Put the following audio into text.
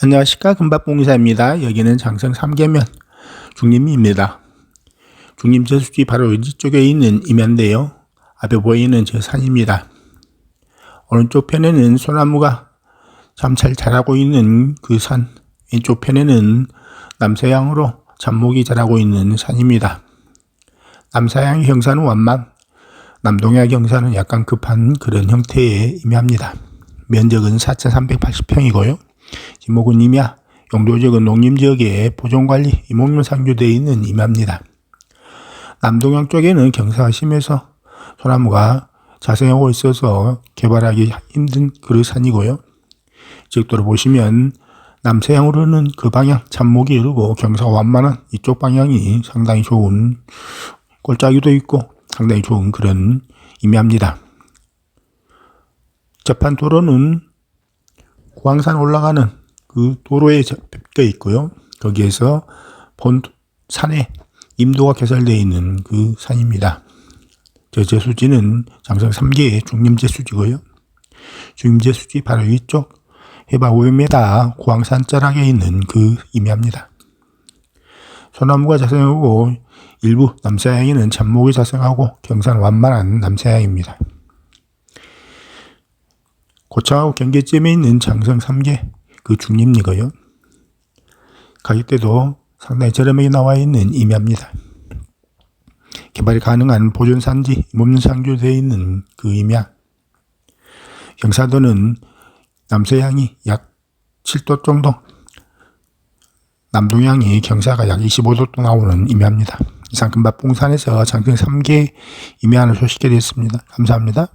안녕하십니까 금박봉사입니다. 여기는 장성 3계면 중림입니다. 중림 저수지 바로 이쪽에 있는 임야인데요. 앞에 보이는 저 산입니다. 오른쪽 편에는 소나무가 참 잘 자라고 있는 그 산, 왼쪽 편에는 남서향으로 잡목이 자라고 있는 산입니다. 남서향 형사는 완만, 남동향 형사는 약간 급한 그런 형태의 임야입니다. 면적은 4,380평이고요. 지목은 임야, 용도지역은 농림지역에 보존관리, 임목면 상주되어 있는 임야입니다. 남동향 쪽에는 경사가 심해서 소나무가 자생하고 있어서 개발하기 힘든 그런 산이고요. 지역도로 보시면 남서향으로는 그 방향 잡목이 이르고 경사가 완만한 이쪽 방향이 상당히 좋은 골짜기도 있고 상당히 좋은 그런 임야입니다. 접한 도로는 구황산 올라가는 그 도로에 벽에 있고요. 거기에서 본 산에 임도가 개설되어 있는 그 산입니다. 저 저수지는 장성 3개의 중림제수지고요. 중림제수지 바로 위쪽 해발 500m 구황산 자락에 있는 그 임야입니다. 소나무가 자생하고 일부 남서향에는 잡목이 자생하고 경산 완만한 남서향입니다. 고창하고 경계점에 있는 장성 3개 그 중림이고요. 가격대도 상당히 저렴하게 나와 있는 임야입니다. 개발이 가능한 보존산지, 몸는 상주되어 있는 그 임야. 경사도는 남서향이 약 7도 정도, 남동향이 경사가 약 25도 나오는 임야입니다. 이상 금박봉산에서 장성 3개 임야를 소식해 드렸습니다. 감사합니다.